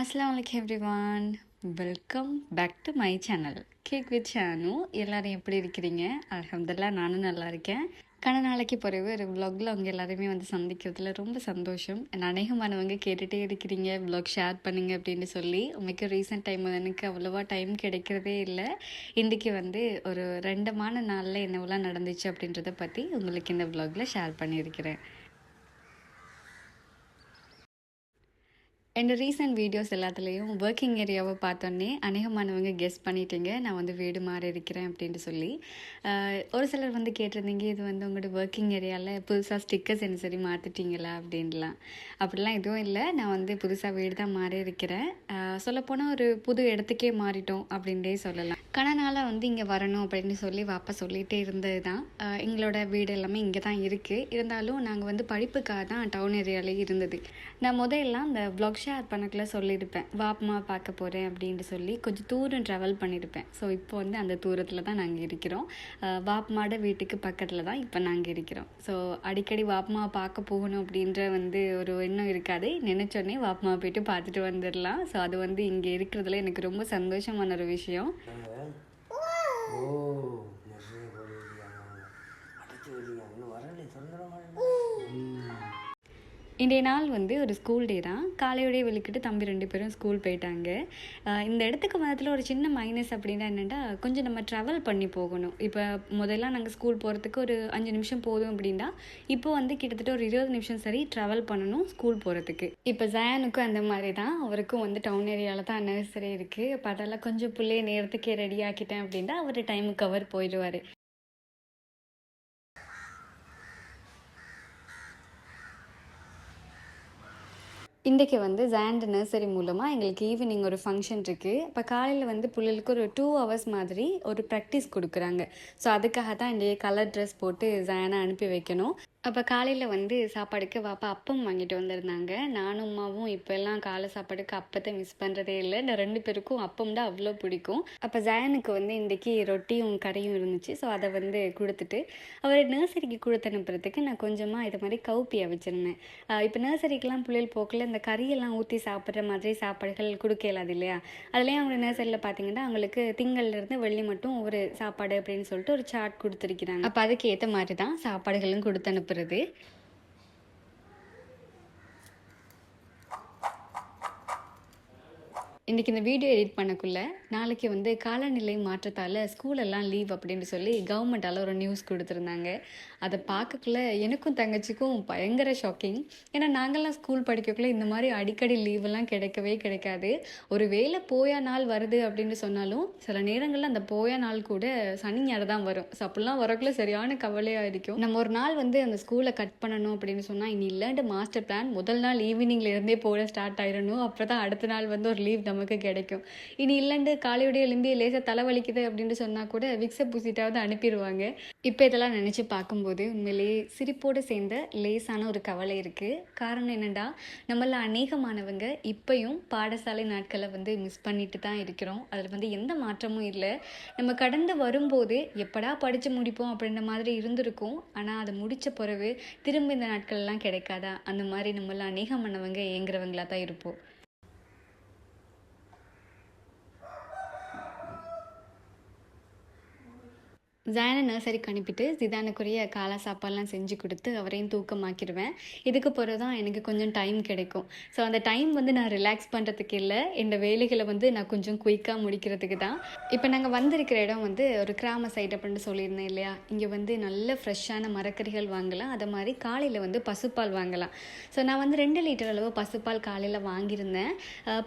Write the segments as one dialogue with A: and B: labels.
A: அஸ்லாம் வலைக்கம் everyone welcome back to my channel cake with Sanu எல்லாரும் எப்படி இருக்கிறீங்க? அலமதுல்லா நானும் நல்லா இருக்கேன். கன நாளைக்கு பிறகு ஒரு விலாகில் அவங்க எல்லாருமே வந்து சந்திக்கிறதுல ரொம்ப சந்தோஷம். அநேகமானவங்க கேட்டுகிட்டே இருக்கிறீங்க. விலாக் ஷேர் பண்ணுங்க அப்படின்னு சொல்லி. உங்களுக்கு ரீசெண்ட் டைம் எனக்கு அவ்வளோவா டைம் கிடைக்கிறதே இல்லை. இன்றைக்கி வந்து ஒரு ரெண்டமான நாளில் என்னவெல்லாம் நடந்துச்சு அப்படின்றத பற்றி உங்களுக்கு இந்த விலாகில் ஷேர் பண்ணியிருக்கிறேன். என் ரீசெண்ட் வீடியோஸ் எல்லாத்துலேயும் ஒர்க்கிங் ஏரியாவை பார்த்தோன்னே அநேகமானவங்க கெஸ் பண்ணிட்டீங்க. நான் வந்து வீடு மாறி இருக்கிறேன் அப்படின்ட்டு சொல்லி. ஒரு சிலர் வந்து கேட்டிருந்தீங்க இது வந்து உங்களோட ஒர்க்கிங் ஏரியாவில் புதுசாக ஸ்டிக்கர்ஸ் என்ன சரி மாற்றிட்டீங்களா அப்படின்லாம். அப்படிலாம் எதுவும் இல்லை. நான் வந்து புதுசாக வீடு தான் மாறி இருக்கிறேன். சொல்லப்போனால் ஒரு புது இடத்துக்கே மாறிட்டோம் அப்படின்டே சொல்லலாம். கணனால் வந்து இங்கே வரணும் அப்படின்னு சொல்லி வாப்பா சொல்லிகிட்டே இருந்தது தான் எங்களோட வீடு எல்லாமே இங்கே தான் இருக்குது இருந்தாலும் நாங்கள் வந்து படிப்புக்காக தான் டவுன் ஏரியாலே இருந்தது. நான் முதல்ல அந்த ப்ளாக் ஷேர் பண்ணக்குள்ள சொல்லியிருப்பேன். வாப்பமா பார்க்க போகிறேன் அப்படின்ட்டு சொல்லி கொஞ்சம் தூரம் ட்ராவல் பண்ணியிருப்பேன். ஸோ இப்போ வந்து அந்த தூரத்தில் தான் நாங்கள் இருக்கிறோம் வாப்பமாட வீட்டுக்கு பக்கத்தில் தான் இப்போ நாங்கள் இருக்கிறோம். ஸோ அடிக்கடி வாப்பமாவை பார்க்க போகணும் அப்படின்ற வந்து ஒரு எண்ணம் இருக்காது. நினச்சோடனே வாப்பமாவை போயிட்டு பார்த்துட்டு வந்துடலாம். ஸோ அது வந்து இங்கே இருக்கிறதுல எனக்கு ரொம்ப சந்தோஷமான ஒரு விஷயம்.
B: 哦。
A: இன்றைய நாள் வந்து ஒரு ஸ்கூல் டே தான். காலையோடய வெளிக்கிட்டு தம்பி ரெண்டு பேரும் ஸ்கூல் போயிட்டாங்க. இந்த இடத்துக்கு வந்ததில் ஒரு சின்ன மைனஸ் அப்படின்னா என்னென்னா கொஞ்சம் நம்ம ட்ராவல் பண்ணி போகணும். இப்போ முதல்ல நாங்கள் ஸ்கூல் போகிறதுக்கு ஒரு அஞ்சு நிமிஷம் போதும் அப்படின்னா இப்போ வந்து கிட்டத்தட்ட ஒரு இருபது நிமிஷம் சரி ட்ராவல் பண்ணணும் ஸ்கூல் போகிறதுக்கு இப்போ ஜயானுக்கும் அந்த மாதிரி தான். அவருக்கும் வந்து டவுன் ஏரியாவில் தான் நர்சரி இருக்குது அப்போ அதெல்லாம் கொஞ்சம் பிள்ளைய நேரத்துக்கே ரெடி ஆக்கிட்டேன் அப்படின்னா அவர் டைமுக்கு அவர் போயிடுவார். இன்றைக்கி வந்து ஜாண்ட் நர்சரி மூலமாக எங்களுக்கு ஈவினிங் ஒரு ஃபங்க்ஷன் இருக்குது இப்போ காலையில் வந்து பிள்ளைகளுக்கு ஒரு டூ ஹவர்ஸ் மாதிரி ஒரு ப்ராக்டிஸ் கொடுக்குறாங்க. ஸோ அதுக்காக தான் இன்றைய கலர் ட்ரெஸ் போட்டு ஜானை அனுப்பி வைக்கணும். அப்போ காலையில் வந்து சாப்பாடுக்கு வாப்பா அப்பம் வாங்கிட்டு வந்திருந்தாங்க. நானும் அம்மாவும் இப்போல்லாம் காலை சாப்பாடுக்கு அப்பத்தை மிஸ் பண்ணுறதே இல்லை. இந்த ரெண்டு பேருக்கும் அப்பம் தான் அவ்வளோ பிடிக்கும். அப்போ ஜயனுக்கு வந்து இன்றைக்கி ரொட்டியும் கறியும் இருந்துச்சு. ஸோ அதை வந்து கொடுத்துட்டு அவர் நர்சரிக்கு கொடுத்து அனுப்புறதுக்கு நான் கொஞ்சமாக இது மாதிரி கவுப்பியை வச்சுருந்தேன். இப்போ நர்சரிக்கெலாம் பிள்ளைகள் போக்கில். அந்த கறியெல்லாம் ஊற்றி சாப்பிட்ற மாதிரி சாப்பாடுகள் கொடுக்க இயலாது இல்லையா? அதுலேயும் அவங்க நர்சரியில் பார்த்தீங்கன்னா அவங்களுக்கு திங்கள்லேருந்து வெள்ளி மட்டும் ஒரு சாப்பாடு அப்படின்னு சொல்லிட்டு ஒரு சார்ட் கொடுத்துருக்கிறாங்க. அப்போ அதுக்கு ஏற்ற மாதிரி தான் சாப்பாடுகளும் கொடுத்து அனுப்புறது. இன்றைக்கி இந்த வீடியோ எடிட் பண்ணக்குள்ளே நாளைக்கு வந்து காலநிலை மாற்றத்தால் ஸ்கூலெல்லாம் லீவ் அப்படின்னு சொல்லி கவர்மெண்டால் ஒரு நியூஸ் கொடுத்துருந்தாங்க. அதை பார்க்கக்குள்ள எனக்கும் தங்கச்சிக்கும் பயங்கர ஷாக்கிங் ஏன்னா நாங்கள்லாம் ஸ்கூல் படிக்கக்குள்ளே இந்த மாதிரி அடிக்கடி லீவெல்லாம் கிடைக்கவே கிடைக்காது. ஒரு வேளை போயா நாள் வருது அப்படின்னு சொன்னாலும் சில நேரங்களில் அந்த போயா நாள் கூட சனி ஞாயிறு தான் வரும். ஸோ அப்படிலாம் வரக்குள்ள சரியான கவலையாக இருக்கும். நம்ம ஒரு நாள் வந்து அந்த ஸ்கூலை கட் பண்ணணும் அப்படின்னு சொன்னால் இனி இல்லைன்ட்டு மாஸ்டர் பிளான் முதல் நாள் ஈவினிங்ல இருந்தே போட ஸ்டார்ட் ஆயிடணும் அப்போ தான் அடுத்த நாள் வந்து ஒரு லீவ் நமக்கு கிடைக்கும். இனி இல்லைண்டு காலையுடைய எலும்பி லேசாக தலைவலிக்குது அப்படின்னு சொன்னால் கூட விக்ஸை பூசிட்டாவது அனுப்பிடுவாங்க இப்போ இதெல்லாம் நினச்சி பார்க்கும்போது உண்மையிலேயே சிரிப்போடு சேர்ந்த லேசான ஒரு கவலை இருக்குது காரணம் என்னென்னா நம்மள அநேகமானவங்க இப்பையும் பாடசாலை நாட்களை வந்து மிஸ் பண்ணிட்டு தான் இருக்கிறோம். அதில் வந்து எந்த மாற்றமும் இல்லை. நம்ம கடந்து வரும்போது எப்படா படித்து முடிப்போம் அப்படின்ற மாதிரி இருந்திருக்கும். ஆனால் அதை முடித்த பிறகு திரும்ப இந்த நாட்கள்லாம் கிடைக்காதா? அந்த மாதிரி நம்மள அநேகமானவங்க ஏங்குறவங்களா தான் இருப்போம். ஜானை நர்சரிக்கு அனுப்பிட்டு சிதானுக்குரிய காலை சாப்பாடுலாம் செஞ்சு கொடுத்து அவரையும் தூக்கமாக்கிடுவேன் இதுக்கு பிறகு தான் எனக்கு கொஞ்சம் டைம் கிடைக்கும். ஸோ அந்த டைம் வந்து நான் ரிலாக்ஸ் பண்ணுறதுக்கு இல்லை. இந்த வேலைகளை வந்து நான் கொஞ்சம் குயிக்காக முடிக்கிறதுக்கு தான். இப்போ நாங்கள் வந்திருக்கிற இடம் வந்து ஒரு கிராம சைடு அப்படின்னு சொல்லியிருந்தேன் இல்லையா? இங்கே வந்து நல்ல ஃப்ரெஷ்ஷான மரக்கறிகள் வாங்கலாம். அதை மாதிரி காலையில் வந்து பசுப்பால் வாங்கலாம். ஸோ நான் வந்து ரெண்டு லிட்டர் அளவு பசுப்பால் காலையில் வாங்கியிருந்தேன்.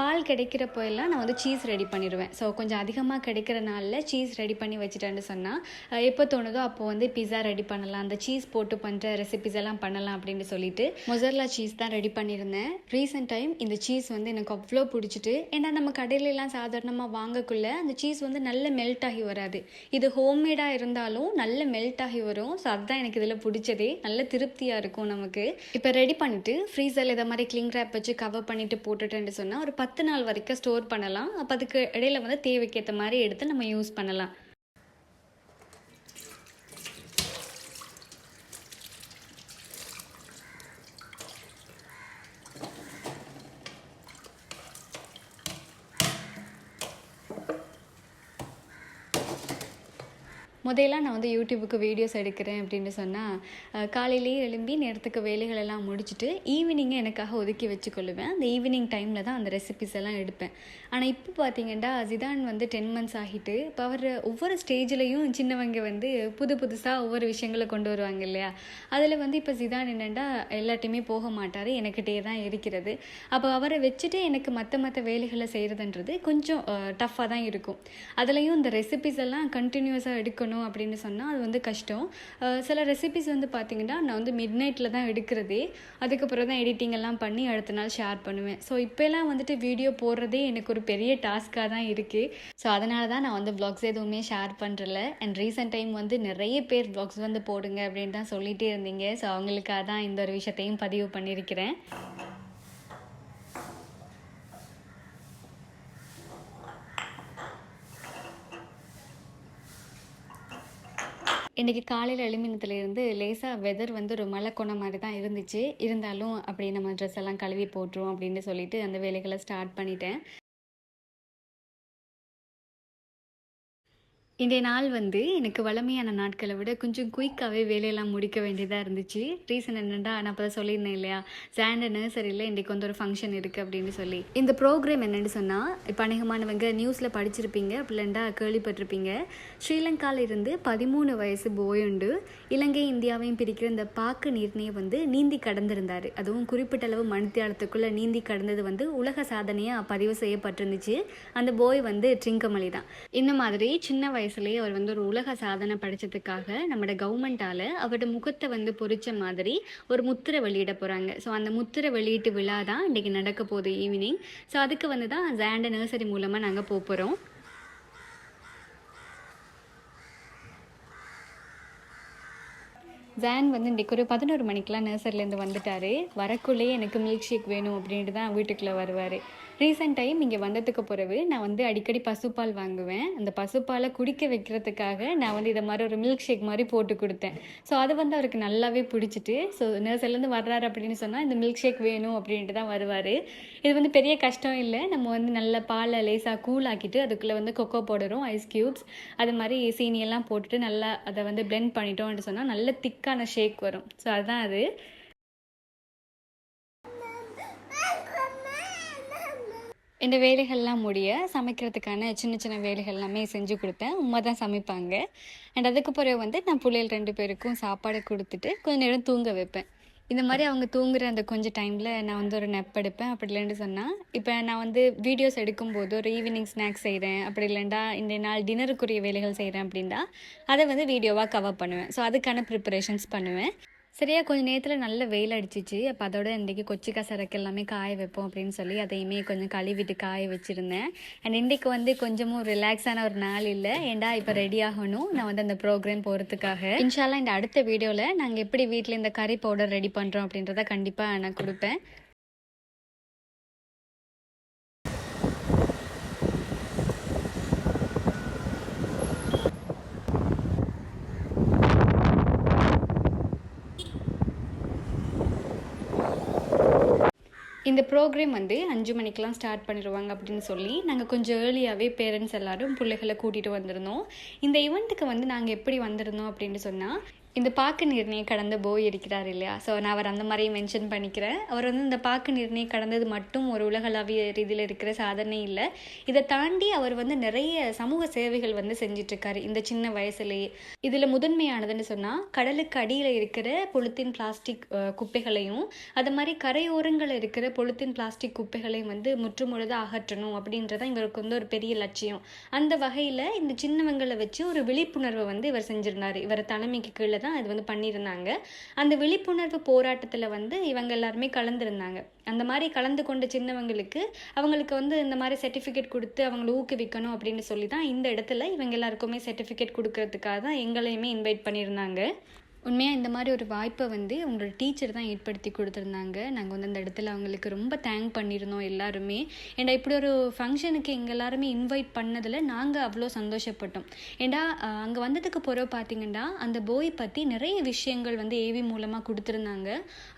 A: பால் கிடைக்கிறப்போ எல்லாம் நான் வந்து சீஸ் ரெடி பண்ணிடுவேன். ஸோ கொஞ்சம் அதிகமாக கிடைக்கிற நாளில் சீஸ் ரெடி பண்ணி வச்சுட்டேன்னு சொன்னால் எப்போ தோணுதோ அப்போ வந்து பிஸா ரெடி பண்ணலாம். அந்த சீஸ் போட்டு பண்ணுற ரெசிபிஸ் எல்லாம் பண்ணலாம் அப்படின்னு சொல்லிட்டு மொசர்லா சீஸ் தான் ரெடி பண்ணியிருந்தேன். ரீசெண்ட் டைம் இந்த சீஸ் வந்து எனக்கு அவ்வளோ பிடிச்சிட்டு ஏன்னா நம்ம கடையில எல்லாம் சாதாரணமாக வாங்கக்குள்ள அந்த சீஸ் வந்து நல்ல மெல்ட் ஆகி வராது. இது ஹோம்மேடாக இருந்தாலும் நல்ல மெல்ட் ஆகி வரும். ஸோ அதுதான் எனக்கு இதில் பிடிச்சதே. நல்ல திருப்தியாக இருக்கும் நமக்கு. இப்போ ரெடி பண்ணிட்டு ஃப்ரீசரில் இதை மாதிரி கிளிங் ரேப் வச்சு கவர் பண்ணிட்டு போட்டுட்டேன்னு சொன்னால் ஒரு பத்து நாள் வரைக்கும் ஸ்டோர் பண்ணலாம். அப்போ அதுக்கு இடையில வந்து தேவைக்கேற்ற மாதிரி எடுத்து நம்ம யூஸ் பண்ணலாம். முதல்லாம் நான் வந்து யூடியூபுக்கு வீடியோஸ் எடுக்கிறேன் அப்படின்னு சொன்னால் காலையிலேயே எழும்பி நேரத்துக்கு வேலைகள் எல்லாம் முடிச்சுட்டு ஈவினிங்கை எனக்காக ஒதுக்கி வச்சுக்கொள்ளுவேன். அந்த ஈவினிங் டைமில் தான் அந்த ரெசிபிஸ் எல்லாம் எடுப்பேன். ஆனால் இப்போ பார்த்தீங்கன்னா ஜிதான் வந்து டென் மந்த்ஸ் ஆகிட்டு இப்போ அவர் ஒவ்வொரு ஸ்டேஜ்லேயும் சின்னவங்க வந்து புது புதுசாக ஒவ்வொரு விஷயங்களை கொண்டு வருவாங்க இல்லையா? அதில் வந்து இப்போ ஜிதான் என்னென்னா எல்லாட்டையுமே போக மாட்டார். எனக்கிட்டே தான் இருக்கிறது. அப்போ அவரை வச்சுட்டு எனக்கு மற்ற மற்ற வேலைகளை செய்கிறதுன்றது கொஞ்சம் டஃப்பாக தான் இருக்கும். அதுலேயும் இந்த ரெசிபிஸ் எல்லாம் கண்டினியூஸாக எடுக்கணும். அப்படின்னு சொன்னால் அது வந்து கஷ்டம். சில ரெசிபிஸ் வந்து பார்த்திங்கன்னா நான் வந்து மிட் நைட்டில் தான் எடுக்கிறதே. அதுக்கப்புறம் தான் எடிட்டிங் எல்லாம் பண்ணி அடுத்த நாள் ஷேர் பண்ணுவேன். ஸோ இப்போலாம் வந்துட்டு வீடியோ போடுறதே எனக்கு ஒரு பெரிய டாஸ்க்காக தான் இருக்குது ஸோ அதனால தான் நான் வந்து ப்ளாக்ஸ் எதுவுமே ஷேர் பண்ணுறல அண்ட் ரீசெண்ட் டைம் வந்து நிறைய பேர் ப்ளாக்ஸ் வந்து போடுங்க அப்படின்னு தான் சொல்லிகிட்டே இருந்தீங்க. ஸோ அவங்களுக்காக தான் இந்த ஒரு விஷயத்தையும் பதிவு பண்ணியிருக்கிறேன். இன்றைக்கி காலையில் எழுமினத்துலேருந்து லேசாக வெதர் வந்து ஒரு மழை கொண்ட மாதிரி தான் இருந்துச்சு. இருந்தாலும் அப்படி நம்ம ட்ரெஸ் எல்லாம் கழுவி போட்டுரும் அப்படின்னு சொல்லிட்டு அந்த வேலைகளை ஸ்டார்ட் பண்ணிட்டேன். இன்றைய நாள் வந்து எனக்கு வளமையான நாட்களை விட கொஞ்சம் குயிக்காகவே வேலையெல்லாம் முடிக்க வேண்டியதாக இருந்துச்சு. ரீசன் என்னென்னா நான் அப்போ சொல்லியிருந்தேன் இல்லையா? சாண்ட் நர்சரியில் இன்றைக்கு வந்து ஒரு ஃபங்க்ஷன் இருக்குது அப்படின்னு சொல்லி. இந்த ப்ரோக்ராம் என்னென்னு சொன்னால் இப்போ அநேகமானவங்க நியூஸில் படிச்சிருப்பீங்க அப்படின்னா கேள்விப்பட்டிருப்பீங்க. ஸ்ரீலங்காவில் இருந்து பதிமூணு வயசு போயுண்டு இலங்கை இந்தியாவையும் பிரிக்கிற இந்த பாக்கு நீர்னையை வந்து நீந்தி கடந்திருந்தார். அதுவும் குறிப்பிட்ட அளவு மணித்தியாலத்துக்குள்ளே நீந்தி கடந்தது வந்து உலக சாதனையாக பதிவு செய்யப்பட்டிருந்துச்சு. அந்த போய் வந்து ட்ரிங்கமலி தான். இந்த மாதிரி சின்ன வயசு வயசுலேயே அவர் வந்து ஒரு உலக சாதனை படைச்சதுக்காக நம்மளோட கவர்மெண்ட்டால் அவரோட முகத்தை வந்து பொறிச்ச மாதிரி ஒரு முத்திரை வெளியிட போகிறாங்க ஸோ அந்த முத்திரை வெளியீட்டு விழா தான் இன்றைக்கி நடக்க போகுது ஈவினிங் ஸோ அதுக்கு வந்து தான் ஜாண்ட நர்சரி மூலமாக நாங்கள் போக போகிறோம் ஜான் வந்து இன்றைக்கு ஒரு பதினோரு மணிக்கெலாம் நர்சரிலேருந்து வந்துட்டார். வரக்குள்ளேயே எனக்கு மில்க் ஷேக் வேணும் அப்படின்ட்டு தான் வீட்டுக்குள்ளே வருவார். ரீசெண்ட் டைம் இங்கே வந்ததுக்கு பிறகு நான் வந்து அடிக்கடி பசுப்பால் வாங்குவேன். அந்த பசுப்பாலை குடிக்க வைக்கிறதுக்காக நான் வந்து இதை மாதிரி ஒரு மில்க் ஷேக் மாதிரி போட்டு கொடுத்தேன். ஸோ அது வந்து அவருக்கு நல்லாவே பிடிச்சிட்டு ஸோ நர்சர்லேருந்து வர்றாரு அப்படின்னு சொன்னால் இந்த மில்க் ஷேக் வேணும் அப்படின்ட்டு தான் வருவார். இது வந்து பெரிய கஷ்டம் இல்லை. நம்ம வந்து நல்ல பாலை லேசாக கூல் ஆக்கிட்டு அதுக்குள்ளே வந்து கொக்கோ பவுடரும் ஐஸ் க்யூப்ஸ் அது மாதிரி சீனியெல்லாம் போட்டுட்டு நல்லா அதை வந்து பிளெண்ட் பண்ணிட்டோம்னு சொன்னால் நல்ல திக்கான ஷேக் வரும். ஸோ அதுதான் அது. இந்த வேலைகள்லாம் முடிய சமைக்கிறதுக்கான சின்ன சின்ன வேலைகள் எல்லாமே செஞ்சு கொடுத்தேன். உமா தான் சமைப்பாங்க. அண்ட் அதுக்கு பிறகு வந்து நான் பிள்ளைகள் ரெண்டு பேருக்கும் சாப்பாடு கொடுத்துட்டு கொஞ்ச நேரம் தூங்க வைப்பேன். இந்த மாதிரி அவங்க தூங்குற அந்த கொஞ்சம் டைமில் நான் வந்து ஒரு நெப் எடுப்பேன். அப்படி இல்லைன்னு சொன்னால் இப்போ நான் வந்து வீடியோஸ் எடுக்கும்போது ஒரு ஈவினிங் ஸ்நாக்ஸ் செய்கிறேன் அப்படி இல்லைண்டா இந்த நாள் டின்னருக்குரிய வேலைகள் செய்கிறேன் அப்படின்னா அதை வந்து வீடியோவாக கவர் பண்ணுவேன். ஸோ அதுக்கான ப்ரிப்பரேஷன்ஸ் பண்ணுவேன். சரியா கொஞ்சம் நேரத்தில் நல்ல வெயில் அடிச்சிச்சு. அப்போ அதோட இன்றைக்கி கொச்சிக்காய் சரக்கு எல்லாமே காய வைப்போம் அப்படின்னு சொல்லி அதையுமே கொஞ்சம் கழுவிட்டு காய வச்சுருந்தேன். அண்ட் இன்றைக்கு வந்து கொஞ்சமும் ரிலாக்ஸான ஒரு நாள் இல்லை. ஏண்டா இப்போ ரெடி ஆகணும்? நான் வந்து அந்த ப்ரோக்ராம் போகிறதுக்காக இன்ஷாலாம் இந்த அடுத்த வீடியோவில் நாங்கள் எப்படி வீட்டில் இந்த கறி பவுடர் ரெடி பண்ணுறோம் அப்படின்றத கண்டிப்பாக நான் கொடுப்பேன். இந்த ப்ரோக்ராம் வந்து அஞ்சு மணிக்கெலாம் ஸ்டார்ட் பண்ணிடுவாங்க அப்படின்னு சொல்லி நாங்கள் கொஞ்சம் ஏர்லியாகவே பேரண்ட்ஸ் எல்லாரும் பிள்ளைகளை கூட்டிகிட்டு வந்திருந்தோம். இந்த ஈவெண்ட்டுக்கு வந்து நாங்கள் எப்படி வந்திருந்தோம் அப்படின்னு சொன்னால் இந்த பாக்கு நிர்ணயம் கடந்து போய் இருக்கிறார் இல்லையா? ஸோ நான் அவர் அந்த மாதிரியே மென்ஷன் பண்ணிக்கிறேன். அவர் வந்து இந்த பாக்கு நிர்ணயம் கடந்தது மட்டும் ஒரு உலகளாவிய ரீதியில் இருக்கிற சாதனை இல்லை. இதை தாண்டி அவர் வந்து நிறைய சமூக சேவைகள் வந்து செஞ்சிட்ருக்காரு. இந்த சின்ன வயசுலேயே. இதில் முதன்மையானதுன்னு சொன்னால் கடலுக்கு அடியில் இருக்கிற பொலித்தீன் பிளாஸ்டிக் குப்பைகளையும் அது மாதிரி கரையோரங்களில் இருக்கிற பொலித்தீன் பிளாஸ்டிக் குப்பைகளையும் வந்து முற்றுமுழுதாக அகற்றணும் அப்படின்றதான் இவருக்கு வந்து ஒரு பெரிய லட்சியம். அந்த வகையில் இந்த சின்னவங்களை வச்சு ஒரு விழிப்புணர்வை வந்து இவர் செஞ்சிருந்தார். இவர் தலைமைக்கு கீழே தான் இது வந்து பண்ணியிருந்தாங்க. அந்த விழிப்புணர்வு போராட்டத்தில் வந்து இவங்க எல்லாருமே கலந்துருந்தாங்க. அந்த மாதிரி கலந்து கொண்ட சின்னவங்களுக்கு அவங்களுக்கு வந்து இந்த மாதிரி சர்டிஃபிகேட் கொடுத்து அவங்களை ஊக்குவிக்கணும் அப்படின்னு சொல்லி தான் இந்த இடத்துல இவங்க எல்லாருக்குமே சர்டிஃபிகேட் கொடுக்கறதுக்காக தான் எங்களையுமே இன்வைட் பண்ணியிருந்தாங்க. உண்மையாக இந்த மாதிரி ஒரு வாய்ப்பை வந்து உங்களோட டீச்சர் தான் ஏற்படுத்தி கொடுத்துருந்தாங்க. நாங்கள் வந்து அந்த இடத்துல அவங்களுக்கு ரொம்ப தேங்க் பண்ணியிருந்தோம் எல்லாருமே. ஏன்டா இப்படி ஒரு ஃபங்க்ஷனுக்கு எங்கள் எல்லாருமே இன்வைட் பண்ணதில் நாங்கள் அவ்வளோ சந்தோஷப்பட்டோம். ஏண்டா அங்கே வந்ததுக்கு பிறகு பார்த்தீங்கன்னா அந்த போய் பற்றி நிறைய விஷயங்கள் வந்து ஏவி மூலமாக கொடுத்துருந்தாங்க.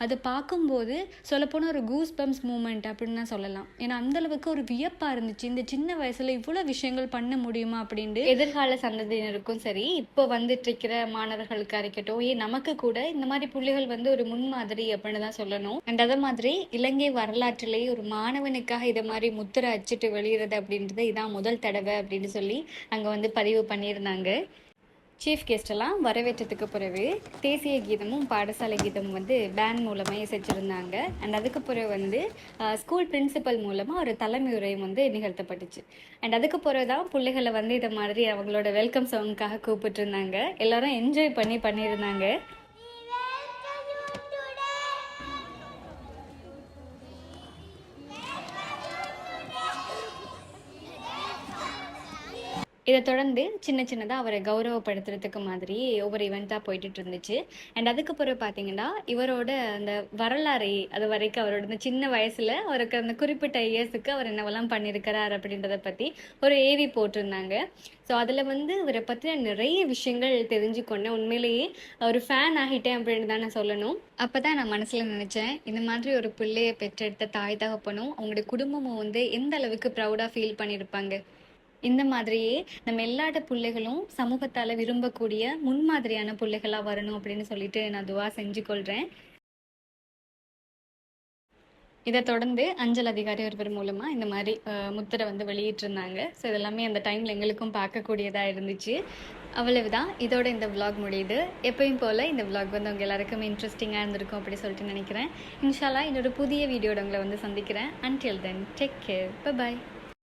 A: அதை பார்க்கும்போது சொல்லப்போனால் ஒரு கூஸ் பம்ஸ் மூமெண்ட் அப்படின்னு தான் சொல்லலாம். ஏன்னா அந்த அளவுக்கு ஒரு வியப்பாக இருந்துச்சு. இந்த சின்ன வயசில் இவ்வளோ விஷயங்கள் பண்ண முடியுமா அப்படின்ட்டு. எதிர்கால சந்ததியினருக்கும் சரி இப்போ வந்துட்டு இருக்கிற மாணவர்களுக்காக இருக்கட்டும் நமக்கு கூட இந்த மாதிரி புள்ளிகள் வந்து ஒரு முன்மாதிரி அப்படின்னு தான் சொல்லணும். அண்ட் அதே மாதிரி இலங்கை வரலாற்றிலேயே ஒரு மாணவனுக்காக இதை மாதிரி முத்திரை அச்சிட்டு வெளியிறது அப்படின்றது இதான் முதல் தடவை அப்படின்னு சொல்லி அங்கே வந்து பதிவு பண்ணியிருந்தாங்க. சீஃப் கெஸ்டெல்லாம் வரவேற்றதுக்கு பிறகு தேசிய கீதமும் பாடசாலை கீதமும் வந்து பேண்ட் மூலமாக செஞ்சுருந்தாங்க. அண்ட் அதுக்கு பிறகு வந்து ஸ்கூல் பிரின்சிபல் மூலமாக ஒரு தலைமை உரையும் வந்து நிகழ்த்தப்பட்டுச்சு. அண்ட் அதுக்கு பிறகு தான் பிள்ளைகளை வந்து இதை மாதிரி அவங்களோட வெல்கம் சாங்காக கூப்பிட்டுருந்தாங்க. எல்லாரும் என்ஜாய் பண்ணி பண்ணியிருந்தாங்க. இதை தொடர்ந்து சின்ன சின்னதாக அவரை கௌரவப்படுத்துறதுக்கு மாதிரி ஒவ்வொரு இவெண்ட்டாக போயிட்டு இருந்துச்சு. அண்ட் அதுக்கு பிறகு பார்த்தீங்கன்னா இவரோட அந்த வரலாறை அது வரைக்கும் அவரோட இந்த சின்ன வயசில் அவருக்கு அந்த குறிப்பிட்ட இயர்ஸுக்கு அவர் என்னவெல்லாம் பண்ணியிருக்கிறார் அப்படின்றத பற்றி ஒரு ஏவி போட்டிருந்தாங்க. ஸோ அதில் வந்து இவரை பற்றின நிறைய விஷயங்கள் தெரிஞ்சுக்கொண்டேன். உண்மையிலேயே ஒரு ஃபேன் ஆகிட்டேன் அப்படின்னு தான் நான் சொல்லணும். அப்போ தான் நான் மனசில் நினச்சேன் இந்த மாதிரி ஒரு பிள்ளையை பெற்றெடுத்த தாய் தகப்பனும் அவங்களுடைய குடும்பமும் வந்து எந்த அளவுக்கு ப்ரௌடாக ஃபீல் பண்ணியிருப்பாங்க இந்த மாதிரியே நம்ம எல்லாட பிள்ளைகளும் சமூகத்தால் விரும்பக்கூடிய முன்மாதிரியான பிள்ளைகளாக வரணும் அப்படின்னு சொல்லிட்டு நான் துவா செஞ்சு கொள்கிறேன் இதை தொடர்ந்து அஞ்சல் அதிகாரி ஒருவர் மூலமாக இந்த மாதிரி முத்திரை வந்து வெளியிட்டிருந்தாங்க. ஸோ இதெல்லாமே அந்த டைமில் எங்களுக்கும் பார்க்கக்கூடியதாக இருந்துச்சு. அவ்வளவுதான். இதோட இந்த vlog முடியுது. எப்பயும் போல் இந்த vlog வந்து உங்கள் எல்லாருக்கும் இன்ட்ரெஸ்டிங்காக இருந்திருக்கும் அப்படி சொல்லிட்டு நினைக்கிறேன். இன்ஷாலா இன்னொரு புதிய வீடியோட உங்களை வந்து சந்திக்கிறேன். Until then take care bye